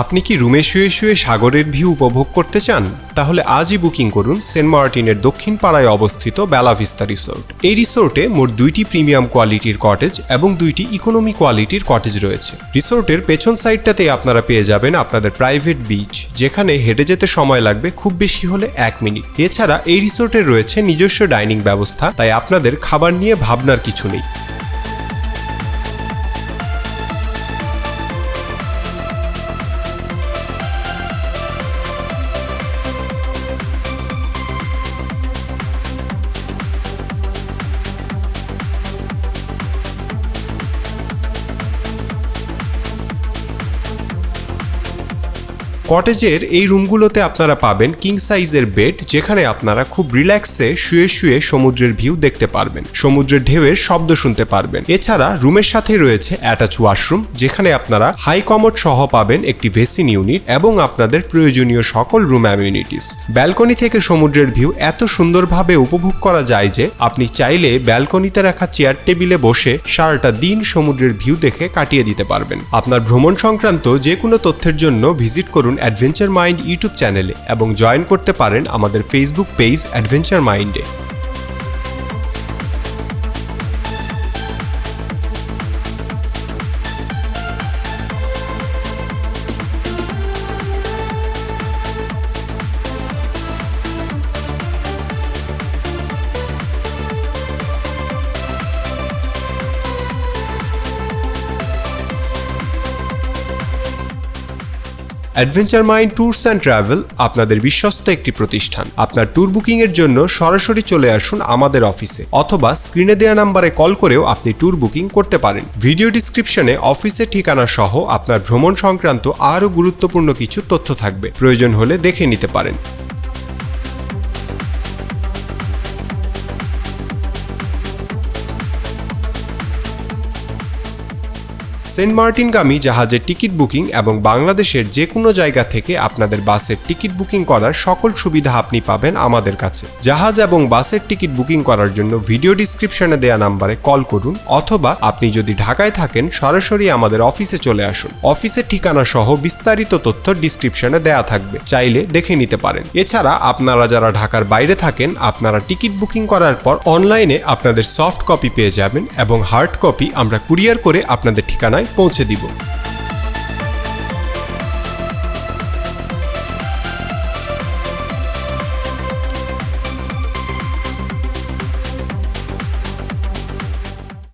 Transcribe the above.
আপনি কি রুমে শুয়ে শুয়ে সাগরের ভিউ উপভোগ করতে চান? তাহলে আজই বুকিং করুন সেন্ট মার্টিনের দক্ষিণ পাড়ায় অবস্থিত বেলা ভিস্তা রিসোর্ট। এই রিসোর্টে মোট দুইটি প্রিমিয়াম কোয়ালিটির কটেজ এবং দুইটি ইকোনমি কোয়ালিটির কটেজ রয়েছে। রিসোর্টের পেছন সাইডটাতে আপনারা পেয়ে যাবেন আপনাদের প্রাইভেট বিচ, যেখানে হেঁটে যেতে সময় লাগবে খুব বেশি হলে এক মিনিট। এছাড়া এই রিসোর্টের রয়েছে নিজস্ব ডাইনিং ব্যবস্থা, তাই আপনাদের খাবার নিয়ে ভাবনার কিছু নেই। কটেজের এই রুমগুলোতে আপনারা পাবেন কিং সাইজের বেড যেখানে আপনারা খুব রিল্যাক্সে শুয়ে শুয়ে সমুদ্রের ভিউ দেখতে পারবেন। সমুদ্রের ঢেউয়ের শব্দ শুনতে পারবেন। এছাড়া রুমের সাথে রয়েছে অ্যাটাচ ওয়াশরুম যেখানে আপনারা হাই কমোড সহ পাবেন একটি ভেসিন ইউনিট এবং আপনাদের প্রয়োজনীয় সকল রুম অ্যামিউনিটিস ব্যালকনি থেকে সমুদ্রের ভিউ এত সুন্দরভাবে উপভোগ করা যায় যে, আপনি চাইলে ব্যালকনিতে রাখা চেয়ার টেবিলে বসে সারাটা দিন সমুদ্রের ভিউ দেখে কাটিয়ে দিতে পারবেন। আপনার ভ্রমণ সংক্রান্ত যে কোনো তথ্যের জন্য ভিজিট করুন অ্যাডভেঞ্চার মাইন্ড ইউটিউব চ্যানেলে এবং জয়েন করতে পারেন আমাদের ফেসবুক পেজ অ্যাডভেঞ্চার মাইন্ডে। Adventure mind tours and travel আপনাদের বিশ্বস্ত একটি প্রতিষ্ঠান। আপনার ট্যুর বুকিং এর জন্য সরাসরি চলে আসুন আমাদের অফিসে, অথবা স্ক্রিনে দেওয়া নাম্বারে কল করেও আপনি ট্যুর বুকিং করতে পারেন। ভিডিও ডিসক্রিপশনে অফিসের ঠিকানা সহ আপনার ভ্রমণ সংক্রান্ত আরও গুরুত্বপূর্ণ কিছু তথ্য থাকবে। প্রয়োজন হলে দেখে নিতে পারেন। সেন্ট মার্টিনগামী জাহাজের টিকিট বুকিং এবং বাংলাদেশের যে কোনো জায়গা থেকে আপনাদের বাসের টিকিট বুকিং করার সকল সুবিধা আপনি পাবেন আমাদের কাছে। জাহাজ এবং বাসের টিকিট বুকিং করার জন্য ভিডিও ডিসক্রিপশনে দেওয়া নাম্বারে কল করুন অথবা আপনি যদি ঢাকায় থাকেন, সরাসরি আমাদের অফিসে চলে আসুন। অফিসের ঠিকানা সহ বিস্তারিত তথ্য ডিসক্রিপশনে দেয়া থাকবে। চাইলে দেখে নিতে পারেন। এছাড়া আপনারা যারা ঢাকার বাইরে থাকেন, আপনারা টিকিট বুকিং করার পর অনলাইনে আপনাদের সফট কপি পেয়ে যাবেন এবং হার্ড কপি আমরা কুরিয়ার করে আপনাদের ঠিকানায় পৌঁছে দিব।